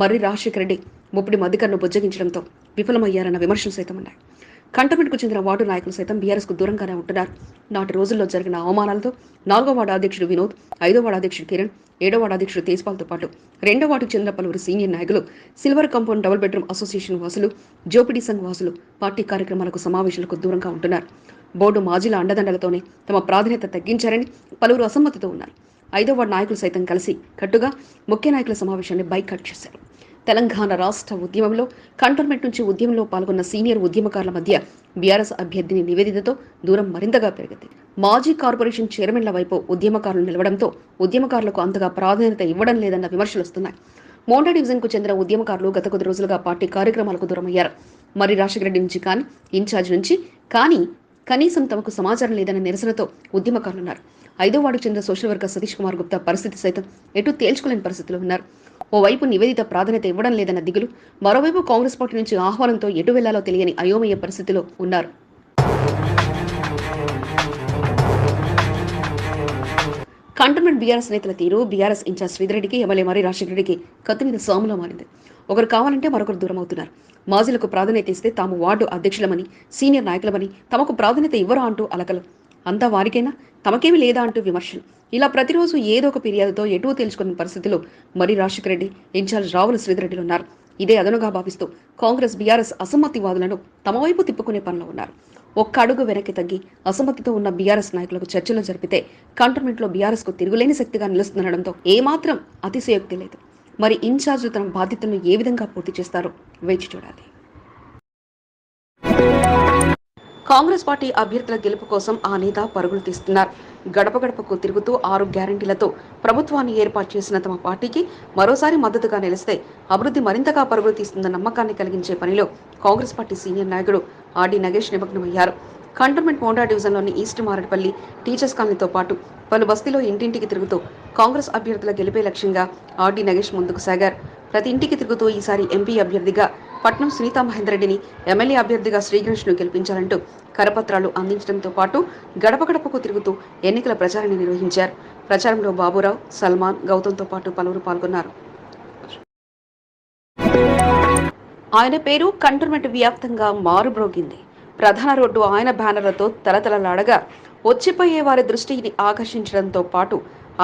A: మర్రి రాజశేఖర రెడ్డి ముప్పిడి మధుకర్ను బుజ్జగించడంతో విఫలమయ్యారన్న విమర్శలు సైతం ఉన్నాయి. కంటమెంట్కు చెందిన వార్డు నాయకులు సైతం బీఆర్ఎస్కు దూరంగానే ఉంటున్నారు. నాటి రోజుల్లో జరిగిన అవమానాలతో నాలుగో వార్డు అధ్యక్షుడు వినోద్ ఐదో వార్డు అధ్యక్షుడు కిరణ్ ఏడో వార్డు అధ్యక్షుడు తేజ్పాల్తో పాటు రెండో వార్డుకు చెందిన పలువురు సీనియర్ నాయకులు silver compound double bedroom association వాసులు జోపిడి సంఘ్ వాసులు పార్టీ కార్యక్రమాలకు సమావేశాలకు దూరంగా ఉంటున్నారు. బోర్డు మాజీల అండదండలతోనే తమ ప్రాధాన్యత తగ్గించారని పలువురు అసమ్మతితో ఉన్నారు. ఐదో వార్డు నాయకులు సైతం కలిసి కట్టుగా ముఖ్య నాయకుల సమావేశాన్ని బైకట్ చేశారు. తెలంగాణ రాష్ట్ర ఉద్యమంలో కంటోన్మెంట్ నుంచి ఉద్యమంలో పాల్గొన్న సీనియర్ ఉద్యమకారుల మధ్య బీఆర్ఎస్ అభ్యర్థిని నివేదితతో దూరం మరింతగా పెరిగింది. మాజీ కార్పొరేషన్ చైర్మన్ల వైపు ఉద్యమకారులు నిలవడంతో ఉద్యమకారులకు అంతగా ప్రాధాన్యత ఇవ్వడం లేదన్న విమర్శలు వస్తున్నాయి. మోండా డివిజన్కు చెందిన ఉద్యమకారులు గత కొద్ది రోజులుగా పార్టీ కార్యక్రమాలకు దూరమయ్యారు. మరి రాజశేఖరెడ్డి నుంచి కానీ ఇన్ఛార్జ్ నుంచి కానీ కనీసం తమకు సమాచారం లేదన్న నిరసనతో ఉద్యమకారులు ఉన్నారు ఐదో వార్డుకు చెందిన సోషల్ వర్కర్ సతీష్ కుమార్ గుప్తా పరిస్థితి సైతం ఎటు తేల్చుకోలేని పరిస్థితిలో ఉన్నారు. ఓవైపు నివేదిత ప్రాధాన్యత ఇవ్వడం లేదన్న దిగులు మరోవైపు కాంగ్రెస్ పార్టీ నుంచి ఆహ్వానంతో ఎటు వెళ్ళాలో తెలియని అయోమయ పరిస్థితిలో ఉన్నారు. కంటోన్మెంట్ బీఆర్ఎస్ నేతల తీరు బీఆర్ఎస్ ఇన్ఛార్జ్ శ్రీధరెడ్డికి ఎమ్మెల్యే మరి రాజశేఖర రెడ్డికి కత్తి మీద సాములో మారింది. ఒకరు కావాలంటే మరొకరు దూరం అవుతున్నారు మాజీలకు ప్రాధాన్యత ఇస్తే తాము వార్డు అధ్యక్షులమని సీనియర్ నాయకులమని తమకు ప్రాధాన్యత ఇవ్వరా అంటూ అలకలు. అంతా వారికైనా? తమకేమీ లేదా అంటూ విమర్శలు. ఇలా ప్రతిరోజు ఏదో ఒక ఫిర్యాదుతో ఎటువో తెలుసుకున్న పరిస్థితిలో మరి రాజశేఖర రెడ్డి ఇన్ఛార్జ్ రావుల శ్రీధరెడ్డిలు ఉన్నారు. ఇదే అదనుగా భావిస్తూ కాంగ్రెస్ బీఆర్ఎస్ అసమ్మతివాదులను తమ వైపు తిప్పుకునే పనిలో ఉన్నారు. ఒక్క అడుగు వెనక్కి తగ్గి అసమ్మతితో ఉన్న బీఆర్ఎస్ నాయకులకు చర్చలు జరిపితే కంటోన్మెంట్లో బీఆర్ఎస్కు తిరుగులేని శక్తిగా నిలుస్తుండడంతో ఏమాత్రం అతిశయోక్తి లేదు. మరి ఇన్ఛార్జ్ తన బాధ్యతలను ఏ విధంగా పూర్తి చేస్తారో వేచి చూడాలి. కాంగ్రెస్ పార్టీ అభ్యర్థుల గెలుపు కోసం ఆ నేత పరుగులు తీస్తున్నారు. గడప గడపకు తిరుగుతూ ఆరు గ్యారంటీలతో ప్రభుత్వాన్ని ఏర్పాటు చేసిన తమ పార్టీకి మరోసారి మద్దతుగా నిలిస్తే అభివృద్ధి మరింతగా పరుగులు తీస్తున్న నమ్మకాన్ని కలిగించే పనిలో కాంగ్రెస్ పార్టీ సీనియర్ నాయకుడు ఆర్డీ నగేష్ నిమగ్నమయ్యారు. కంటోన్మెంట్ మోండా డివిజన్లోని ఈస్ట్ మారడపల్లి టీచర్స్ కాలనీతో పాటు పలు బస్తీలో ఇంటింటికి తిరుగుతూ కాంగ్రెస్ అభ్యర్థుల గెలిపే లక్ష్యంగా ఆర్డీ నగేష్ ముందుకు సాగారు. ప్రతి ఇంటికి తిరుగుతూ ఈసారి ఎంపీ అభ్యర్థిగా పట్నం సునీతా మహేందర్ రెడ్డిని ఎమ్మెల్యే అభ్యర్థిగా శ్రీగణేష్ను గెలిపించాలంటూ కరపత్రాలు అందించడంతో పాటు గడప గడపకు తిరుగుతూ ఎన్నికల ప్రచారాన్ని నిర్వహించారు. ప్రచారంలో బాబురావు సల్మాన్ గౌతంతో పాటు పలువురు పాల్గొన్నారు. ఆయన పేరు కంటోన్మెంట్ వ్యాప్తంగా మారుబ్రోగింది ప్రధాన రోడ్డు ఆయన బ్యానర్లతో తలతలలాడగా వచ్చిపోయే వారి దృష్టిని ఆకర్షించడంతో పాటు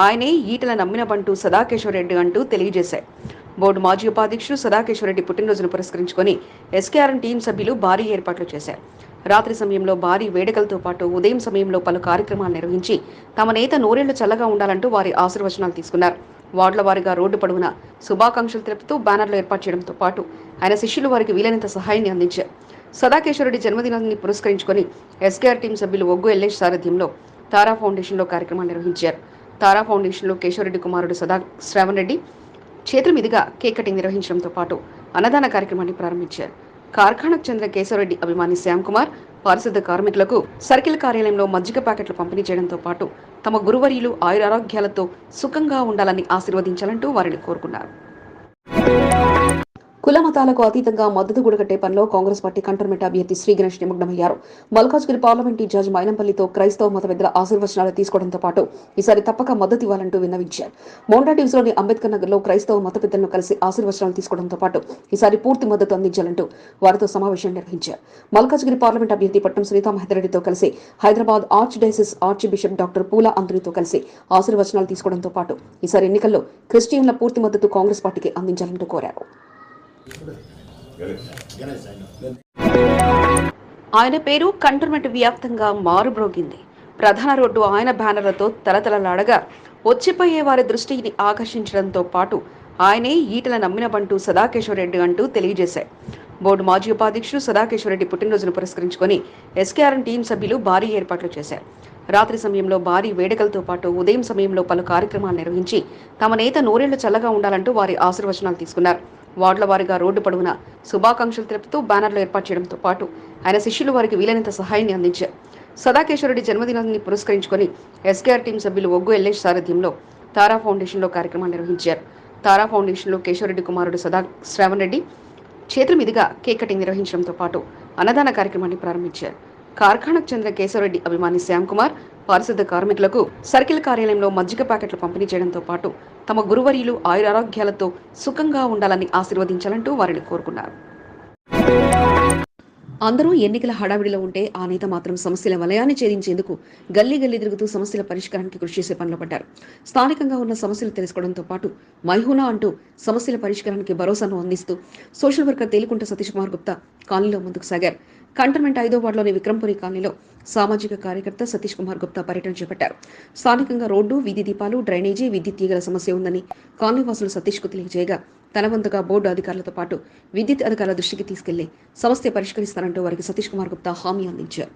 A: ఆయనే ఈటల నమ్మినబంటూ సదాకేశ్వరరెడ్డి రెడ్డి అంటూ తెలియజేశారు. బోర్డు మాజీ ఉపాధ్యక్షుడు సదాకేశ్వరరెడ్డి పుట్టినరోజును పురస్కరించుకొని ఎస్కేఆర్ఎం టీం సభ్యులు భారీ ఏర్పాట్లు చేశారు. రాత్రి సమయంలో భారీ వేడుకలతో పాటు ఉదయం సమయంలో పలు కార్యక్రమాలు నిర్వహించి తమ నేత నూరేళ్ళు చల్లగా ఉండాలంటూ వారి ఆశీర్వచనాలు తీసుకున్నారు. వార్డుల వారిగా రోడ్డు పొడవున శుభాకాంక్షలు తెలుపుతూ బ్యానర్లు ఏర్పాటు చేయడంతో పాటు ఆయన శిష్యులు వారికి వీలైనంత సహాయాన్ని అందించారు. సదాకేశ్వరుడి జన్మదినాన్ని పురస్కరించుకొని ఎస్కేఆర్ టీం సభ్యులు ఒగ్గు ఎల్లేష్ సారథ్యంలో తారా ఫౌండేషన్లో కార్యక్రమాలు నిర్వహించారు. తారా ఫౌండేషన్లో కేశవరెడ్డి కుమారుడు సదా శ్రావణ్ రెడ్డి చేతుల మీదుగా కేక్ కటింగ్ నిర్వహించడంతో పాటు అన్నదాన కార్యక్రమాన్ని ప్రారంభించారు. కార్ఖానకు చెందిన కేశవరెడ్డి అభిమాని శ్యామ్ కుమార్ పారిశుద్ధ కార్మికులకు సర్కిల్ కార్యాలయంలో మజ్జిగ ప్యాకెట్లు పంపిణీ చేయడంతో పాటు తమ గురువర్యులు ఆయురారోగ్యాలతో సుఖంగా ఉండాలని ఆశీర్వదించాలంటూ వారిని కోరుకున్నారు. కుల మతాలకు అతీతంగా మద్దతు గుడగట్టే పనిలో కాంగ్రెస్ పార్టీ కంటర్మెంట్ అభ్యర్థి శ్రీ గణేష్ నిమగ్నమయ్యారు. మల్కాజ్గిరి పార్లమెంట్ జడ్జ్ మైనంపల్లితో క్రైస్తవ మత పెద్దల ఆశీర్వచనాలు తీసుకోవడంతో పాటు ఈసారి తప్పక మద్దతు ఇవ్వాలంటూ విన్నవించారు. మోండా డివిజన్లోని అంబేద్కర్ నగర్లో క్రైస్తవ మత పెద్దలను కలిసి ఆశీర్వచనాలు తీసుకోవడంతో పాటు ఈసారి పూర్తి మద్దతు అందించాలంటూ వారితో సమావేశం నిర్వహించారు. మల్కాజ్గిరి పార్లమెంట్ అభ్యర్థి పట్నం సునీతా మహేందర్రెడ్డితో కలిసి Hyderabad archdiocese archbishop doctor Poola అంతునితో కలిసి ఆశీర్వచనాలు తీసుకోవడంతో పాటు ఈసారి ఎన్నికల్లో క్రిస్టియన్ల పూర్తి మద్దతు కాంగ్రెస్ పార్టీకి అందించాలంటూ కోరారు. ఆయన పేరు కంటోన్మెంట్ వ్యాప్తంగా మారుబ్రోగింది ప్రధాన రోడ్డు ఆయన బ్యానర్లతో తలతలలాడగా వచ్చిపోయే వారి దృష్టిని ఆకర్షించడంతో పాటు ఆయనే ఈటల నమ్మిన సదాకేశ్వరరెడ్డి రెడ్డి అంటూ తెలియజేశాయి బోర్డు మాజీ ఉపాధ్యక్షుడు సదాకేశ్వరరెడ్డి పుట్టినరోజును పురస్కరించుకొని ఎస్కేఆర్ఎన్ టీం సభ్యులు భారీ ఏర్పాట్లు చేశారు. రాత్రి సమయంలో భారీ వేడుకలతో పాటు ఉదయం సమయంలో పలు కార్యక్రమాలు నిర్వహించి తమ నేత నూరేళ్ళు చల్లగా ఉండాలంటూ వారి ఆశీర్వచనాలు తీసుకున్నారు. వార్డుల వారిగా రోడ్డు పొడవున శుభాకాంక్షలు తెలుపుతూ బ్యానర్లు ఏర్పాటు చేయడంతో పాటు ఆయన శిష్యులు వారికి వీలైనంత సహాయాన్ని అందించారు. సదాకేశ్వరరెడ్డి జన్మదినాన్ని పురస్కరించుకొని ఎస్కేఆర్ టీం సభ్యులు ఒగ్గు ఎల్లేష్ సారథ్యంలో తారా ఫౌండేషన్లో కార్యక్రమాన్ని నిర్వహించారు. తారా ఫౌండేషన్లో కేశవరెడ్డి కుమారుడు సదా శ్రావణ్ రెడ్డి చేతుల మీదుగా కేక్ కటింగ్ నిర్వహించడంతో పాటు అన్నదాన కార్యక్రమాన్ని ప్రారంభించారు. కార్ఖానకు చెందిన కేశవరెడ్డి అభిమాని శ్యామ్ కుమార్ పారిశుద్ధ కార్మికులకు సర్కిల్ కార్యాలయంలో మజ్జిగ ప్యాకెట్లు పంపిణీ చేయడంతో పాటు తమ గురువర్యులు ఆయురారోగ్యాలతో సుఖంగా ఉండాలని ఆశీర్వదించాలంటూ వారిని కోరుకున్నారు. అందరూ ఎన్నికల హడావిడిలో ఉంటే ఆ నేత మాత్రం సమస్యల వలయాన్ని ఛేదించేందుకు గల్లీ గల్లీ తిరుగుతూ సమస్యల పరిష్కారానికి కృషి చేసే పనిలో పడ్డారు. స్థానికంగా ఉన్న సమస్యలు తెలుసుకోవడంతో పాటు మైహూనా అంటూ సమస్యల పరిష్కారానికి భరోసాను అందిస్తూ సోషల్ వర్కర్ తేలికుంట సతీష్ కుమార్ గుప్తా కాలనీలో ముందుకు సాగారు. కంటోన్మెంట్ ఐదో వార్డులోని విక్రంపురి కాలనీలో సామాజిక కార్యకర్త సతీష్ కుమార్ గుప్తా పర్యటన చేపట్టారు. స్థానికంగా రోడ్డు వీధి దీపాలు డ్రైనేజీ విద్యుత్ తీగల సమస్య ఉందని కాలనీ వాసులు సతీష్కు తెలియజేయగా తన వంతుగా బోర్డు అధికారులతో పాటు విద్యుత్ అధికారుల దృష్టికి తీసుకెళ్ళి సమస్య పరిష్కరిస్తారంటూ వారికి సతీష్ కుమార్ గుప్తా హామీ అందించారు.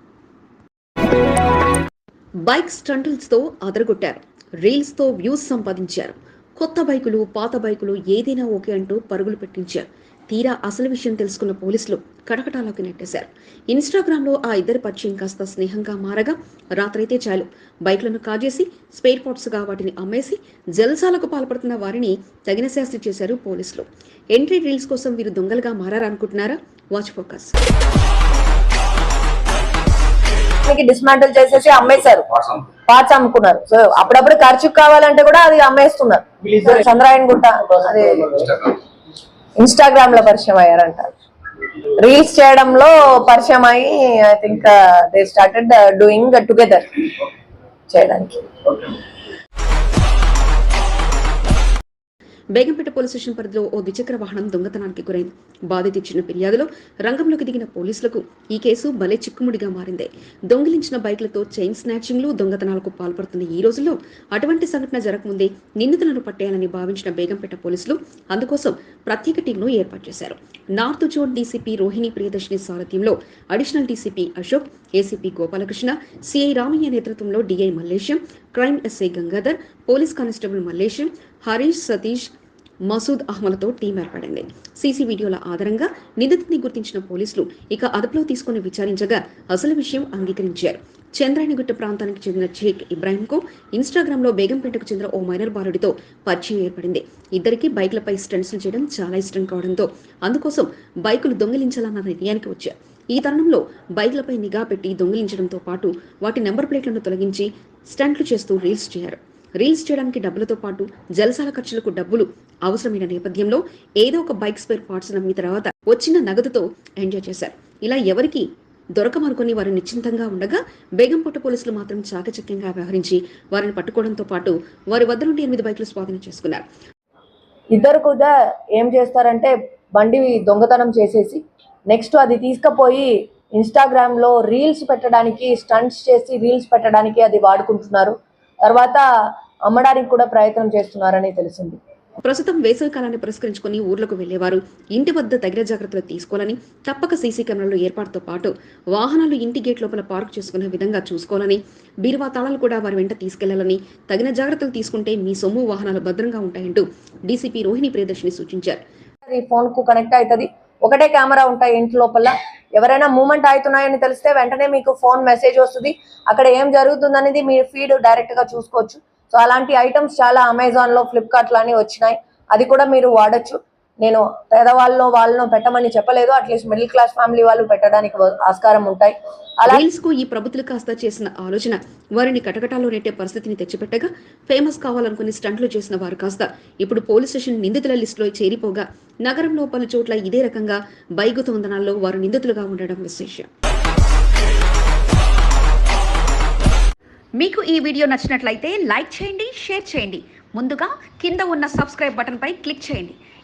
A: బైక్ స్టంటిల్స్తో అదరగొట్టారు. రీల్స్తో వ్యూస్ సంపాదించారు. కొత్త బైకులు పాత బైకులు ఏదైనా ఓకే అంటూ పరుగులు పెట్టించారు. తీరా అసలు విషయం తెలుసుకున్న పోలీసులు కటకటాలోకి నెట్టేశారు. ఇన్స్టాగ్రామ్లో ఆ ఇద్దరి పరిచయం కాస్త స్నేహంగా మారగా రాత్రైతే చాలు. బైక్లను కాజేసి స్పేర్ పార్ట్స్గా వాటిని అమ్మేసి జల్సాలకు పాల్పడుతున్న వారిని తగిన శాస్తి చేశారు పోలీసులు. ఎంట్రీ రీల్స్ కోసం వీరు దొంగలుగా మారారనుకుంటున్నారా? వాచ్ ఫోకస్
J: డిస్మాంటిల్ చేసేసి అమ్మేశారు. పార్ట్స్ అమ్ముకున్నారు. సో అప్పుడప్పుడు ఖర్చు కావాలంటే కూడా అది అమ్మేస్తున్నారు. చంద్రాయన్ గుట్ట అది ఇన్స్టాగ్రామ్. లో పరిచయం అయ్యారంట. రీల్స్ చేయడంలో పరిచయం అయ్యి I think they started doing together చేయడానికి.
A: బేగంపేట పోలీస్ స్టేషన్ పరిధిలో ఓ ద్విచక్ర వాహనం దొంగతనానికి గురైంది. బాధిత ఇచ్చిన ఫిర్యాదులో రంగంలోకి దిగిన పోలీసులకు ఈ కేసు భలే చిక్కుముడిగా మారింది. దొంగిలించిన బైక్లతో చైన్ స్నాచింగ్లు దొంగతనాలకు పాల్పడుతున్న ఈ రోజుల్లో అటువంటి సంఘటన జరగముందే నిందితులను పట్టేయాలని భావించిన బేగంపేట పోలీసులు అందుకోసం ప్రత్యేక టీంను ఏర్పాటు చేశారు. North zone DCP Rohini Priyadarshini సారథ్యంలో additional DCP Ashok ACP Gopalakrishna CI Ramaiah నేతృత్వంలో DI Mallesham crime SI Gangadhar police constable Mallesham Harish Satish Masood అహ్మద్తో team ఏర్పడింది. సీసీ వీడియోల ఆధారంగా నిందితుడిని గుర్తించిన పోలీసులు ఇక అదుపులో తీసుకుని విచారించగా అసలు విషయం అంగీకరించారు. చంద్రాయణగుట్ట ప్రాంతానికి చెందిన షేక్ ఇబ్రాహింకు ఇన్స్టాగ్రామ్లో బేగంపేటకు చెందిన ఓ మైనర్ బాలుడితో పరిచయం ఏర్పడింది. ఇద్దరికి బైక్లపై స్టంట్స్ చేయడం చాలా ఇష్టం కావడంతో అందుకోసం బైకులు దొంగిలించాలన్న నిర్ణయానికి వచ్చారు. ఈ తరుణంలో బైక్లపై నిఘా పెట్టి దొంగిలించడంతో పాటు వాటి నెంబర్ ప్లేట్లను తొలగించి స్టంట్లు చేస్తూ రీల్స్ చేశారు రీల్స్ చేయడానికి డబ్బులతో పాటు జలసాల ఖర్చులకు డబ్బులు అవసరమైన నేపథ్యంలో ఏదో ఒక బైక్ స్పేర్ పార్ట్స్ నమ్మిన తర్వాత వచ్చిన నగదుతో ఎంజాయ్ చేశారు. ఇలా ఎవరికి దొరకమనుకుని వారు నిశ్చింతంగా ఉండగా బేగంపట్టు పోలీసులు మాత్రం చాకచక్యంగా వ్యవహరించి వారిని పట్టుకోవడంతో పాటు వారి వద్ద నుండి ఎనిమిది బైకులు స్వాధీనం చేసుకున్నారు.
J: ఇద్దరు కూడా ఏం చేస్తారంటే బండి దొంగతనం చేసేసి నెక్స్ట్ అది తీసుకుపోయి ఇన్స్టాగ్రామ్లో రీల్స్ పెట్టడానికి స్టంట్స్ చేసి రీల్స్ పెట్టడానికి అది వాడుకుంటున్నారు. తర్వాత అమ్మడానికి కూడా ప్రయత్నం చేస్తున్నారని తెలిసింది.
A: ప్రస్తుతం వేసవి కాలాన్ని పురస్కరించుకుని ఊర్లకు వెళ్ళేవారు ఇంటి వద్ద తగిన జాగ్రత్తలు తీసుకోవాలని తప్పక సీసీ కెమెరాలు ఏర్పాటుతో పాటు వాహనాలు ఇంటి గేట్ లోపల పార్క్ చేసుకునే విధంగా చూసుకోవాలని బీరువా తాళాలు కూడా వారి వెంట తీసుకెళ్ళాలని తగిన జాగ్రత్తలు తీసుకుంటే మీ సొమ్ము వాహనాలు భద్రంగా ఉంటాయంటూ డీసీపీ రోహిణి ప్రియదర్శిని సూచించారు.
J: ఫోన్కు కనెక్ట్ అవుతుంది. ఒకటే కెమెరా ఉంటాయి ఇంటి లోపల. ఎవరైనా మూమెంట్ అవుతున్నాయని తెలిస్తే వెంటనే మీకు ఫోన్ మెసేజ్ వస్తుంది. అక్కడ ఏం జరుగుతుంది అనేది మీ ఫీడ్ డైరెక్ట్గా చూసుకోవచ్చు. సో అలాంటి ఐటమ్స్ చాలా అమెజాన్లో ఫ్లిప్కార్ట్లో వచ్చినాయి. అది కూడా మీరు వాడచ్చు. నేను పేదవాళ్ళలో వాళ్ళను పెట్టమని చెప్పలేదు. అట్లీస్ట్ మిడిల్ క్లాస్ ఫ్యామిలీ వాళ్ళు పెట్టడానికి ఆస్కారం ఉంటాయి. అలా
A: రీల్స్కు ఈ ప్రభుత్వం కాస్త చేసిన ఆలోచన వారిని కటకటాల్లో నెట్టే పరిస్థితిని తెచ్చిపెట్టగా ఫేమస్ కావాలనుకుని స్టంట్లు చేసిన వారు కాస్త. ఇప్పుడు పోలీస్ స్టేషన్ నిందితుల లిస్టులో చేరిపోగా నగరంలో పలు చోట్ల ఇదే రకంగా బైకు దొంగతనాల్లో వారు నిందితులుగా ఉండడం విశేషం.
K: మీకు ఈ వీడియో నచ్చినట్లయితే లైక్ చేయండి షేర్ చేయండి. ముందుగా కింద ఉన్న సబ్స్క్రైబ్ బటన్పై క్లిక్ చేయండి.